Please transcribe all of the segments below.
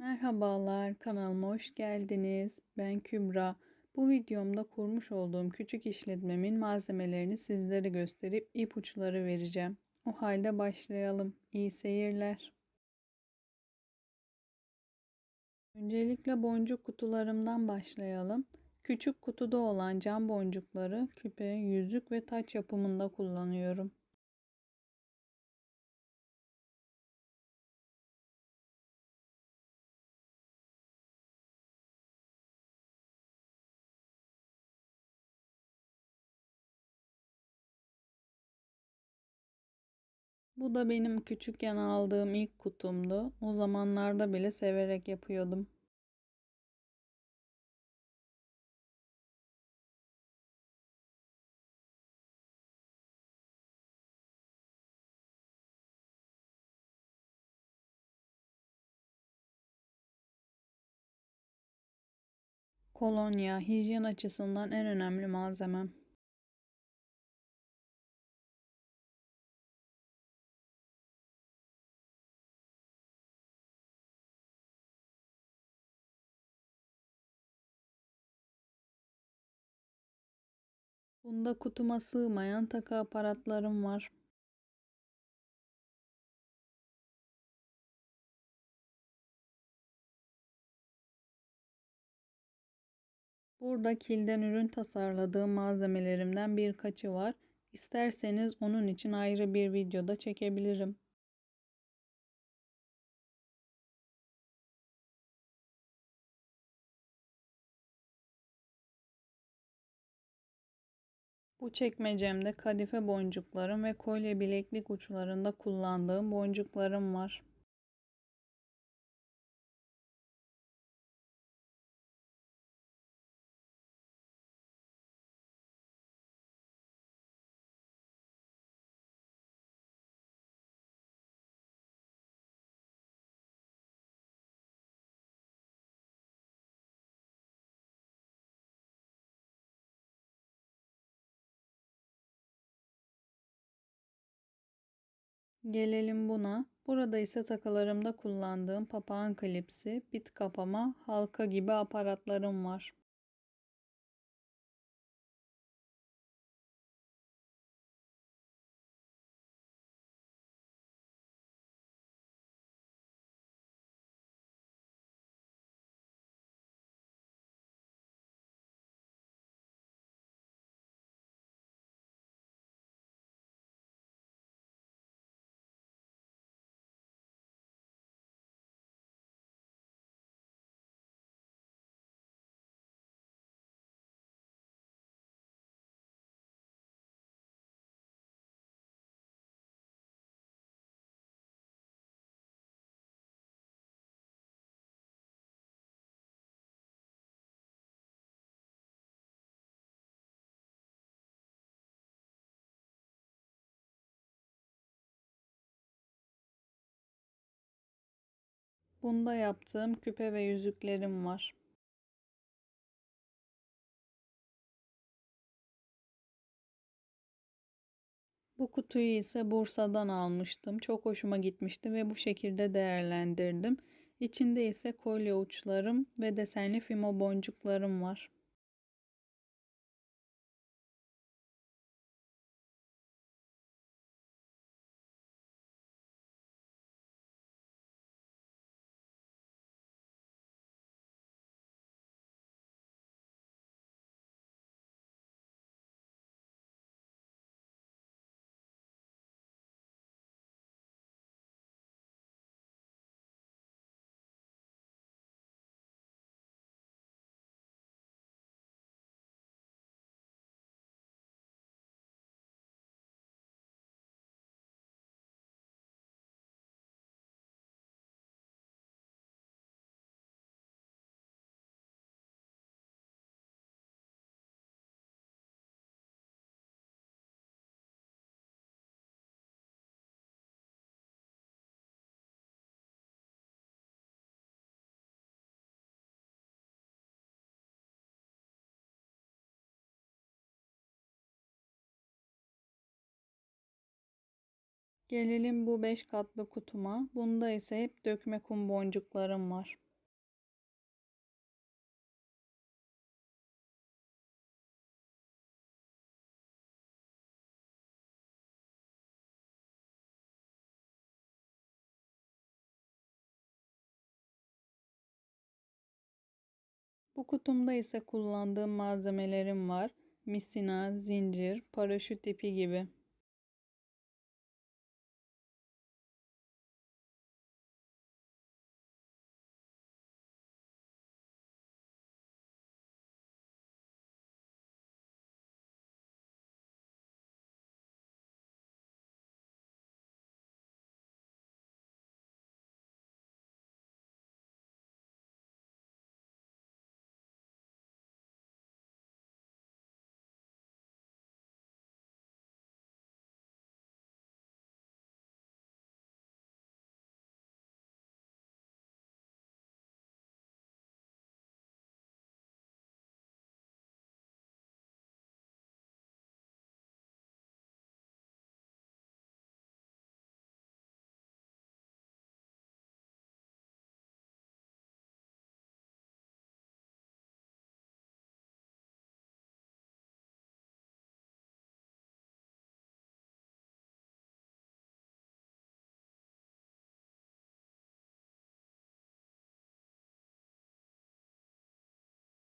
Merhabalar, kanalıma hoş geldiniz. Ben Kübra. Bu videomda kurmuş olduğum küçük işletmemin malzemelerini sizlere gösterip ipuçları vereceğim. O halde başlayalım. İyi seyirler. Öncelikle boncuk kutularımdan başlayalım. Küçük kutuda olan cam boncukları küpe, yüzük ve taç yapımında kullanıyorum. Bu da benim küçükken aldığım ilk kutumdu. O zamanlarda bile severek yapıyordum. Kolonya hijyen açısından en önemli malzemem. Bunda kutuma sığmayan takı aparatlarım var. Burada kilden ürün tasarladığım malzemelerimden birkaçı var. İsterseniz onun için ayrı bir videoda çekebilirim. Bu çekmecemde kadife boncuklarım ve kolye bileklik uçlarında kullandığım boncuklarım var. Gelelim buna. Burada ise takılarımda kullandığım papağan klipsi, bit kapama, halka gibi aparatlarım var. Bunda yaptığım küpe ve yüzüklerim var. Bu kutuyu ise Bursa'dan almıştım. Çok hoşuma gitmişti ve bu şekilde değerlendirdim. İçinde ise kolye uçlarım ve desenli fimo boncuklarım var. Gelelim bu 5 katlı kutuma. Bunda ise hep dökme kum boncuklarım var. Bu kutumda ise kullandığım malzemelerim var. Misina, zincir, paraşüt ipi gibi.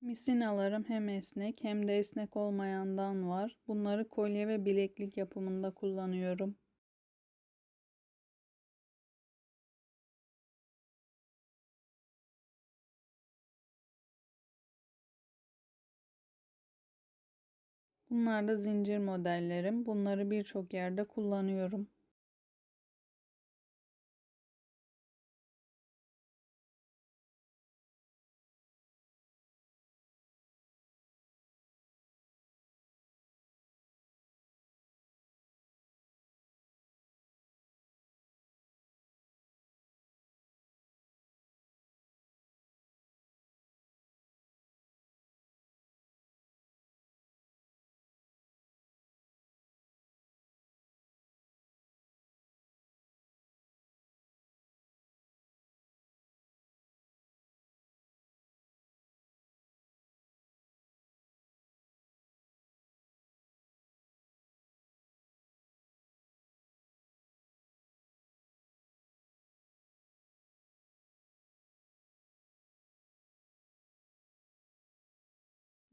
Misinalarım hem esnek hem de esnek olmayandan var. Bunları kolye ve bileklik yapımında kullanıyorum. Bunlar da zincir modellerim. Bunları birçok yerde kullanıyorum.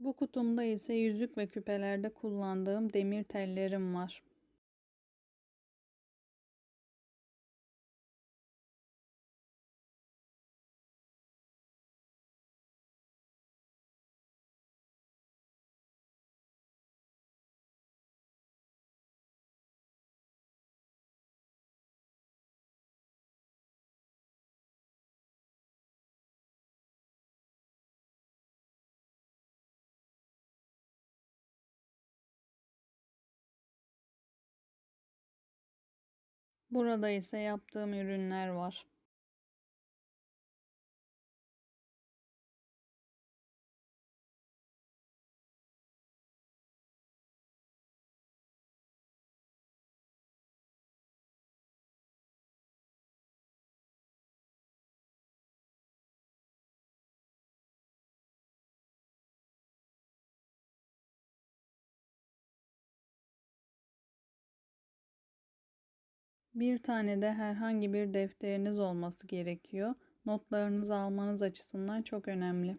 Bu kutumda ise yüzük ve küpelerde kullandığım demir tellerim var. Burada ise yaptığım ürünler var. Bir tane de herhangi bir defteriniz olması gerekiyor. Notlarınızı almanız açısından çok önemli.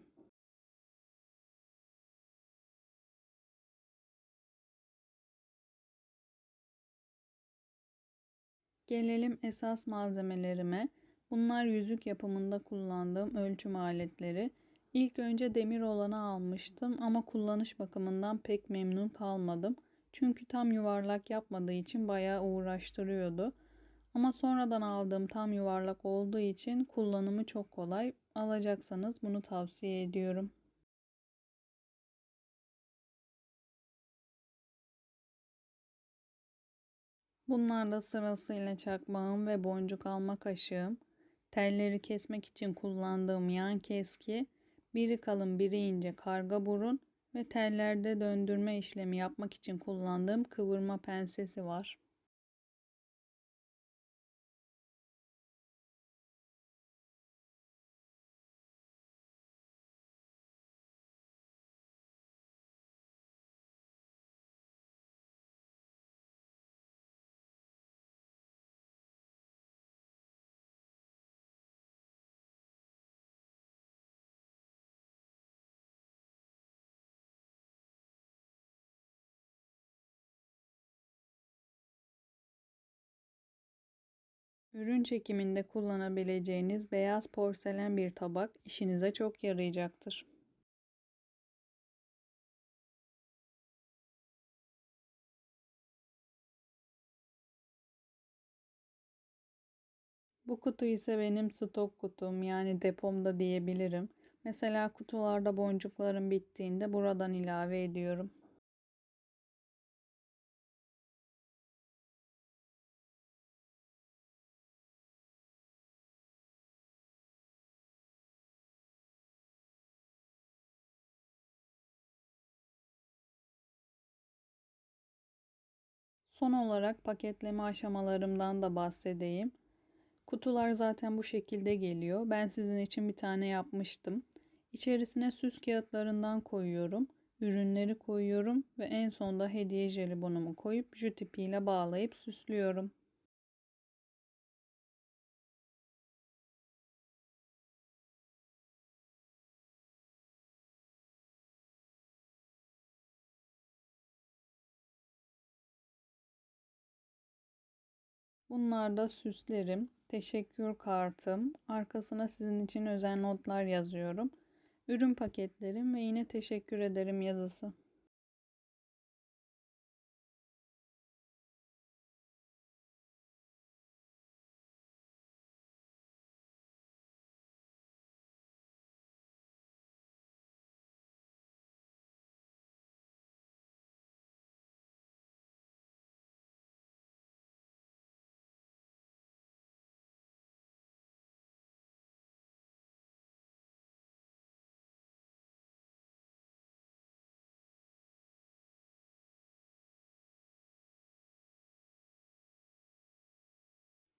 Gelelim esas malzemelerime. Bunlar yüzük yapımında kullandığım ölçüm aletleri. İlk önce demir olanı almıştım ama kullanış bakımından pek memnun kalmadım. Çünkü tam yuvarlak yapmadığı için bayağı uğraştırıyordu. Ama sonradan aldığım tam yuvarlak olduğu için kullanımı çok kolay. Alacaksanız bunu tavsiye ediyorum. Bunlar da sırasıyla çakmağım ve boncuk alma kaşığım. Telleri kesmek için kullandığım yan keski, biri kalın biri ince karga burun ve tellerde döndürme işlemi yapmak için kullandığım kıvırma pensesi var. Ürün çekiminde kullanabileceğiniz beyaz porselen bir tabak işinize çok yarayacaktır. Bu kutu ise benim stok kutum yani depomda diyebilirim. Mesela kutularda boncuklarım bittiğinde buradan ilave ediyorum. Son olarak paketleme aşamalarımdan da bahsedeyim. Kutular zaten bu şekilde geliyor. Ben sizin için bir tane yapmıştım. İçerisine süs kağıtlarından koyuyorum. Ürünleri koyuyorum ve en sonda hediye jelibonumu koyup jüt ipiyle bağlayıp süslüyorum. Bunlar da süslerim, teşekkür kartım, arkasına sizin için özel notlar yazıyorum. Ürün paketlerim ve yine teşekkür ederim yazısı.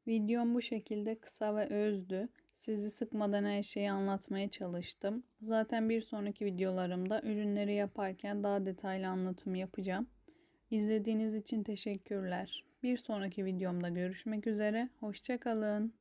Videom bu şekilde kısa ve özdü. Sizi sıkmadan her şeyi anlatmaya çalıştım. Zaten bir sonraki videolarımda ürünleri yaparken daha detaylı anlatım yapacağım. İzlediğiniz için teşekkürler. Bir sonraki videomda görüşmek üzere. Hoşçakalın.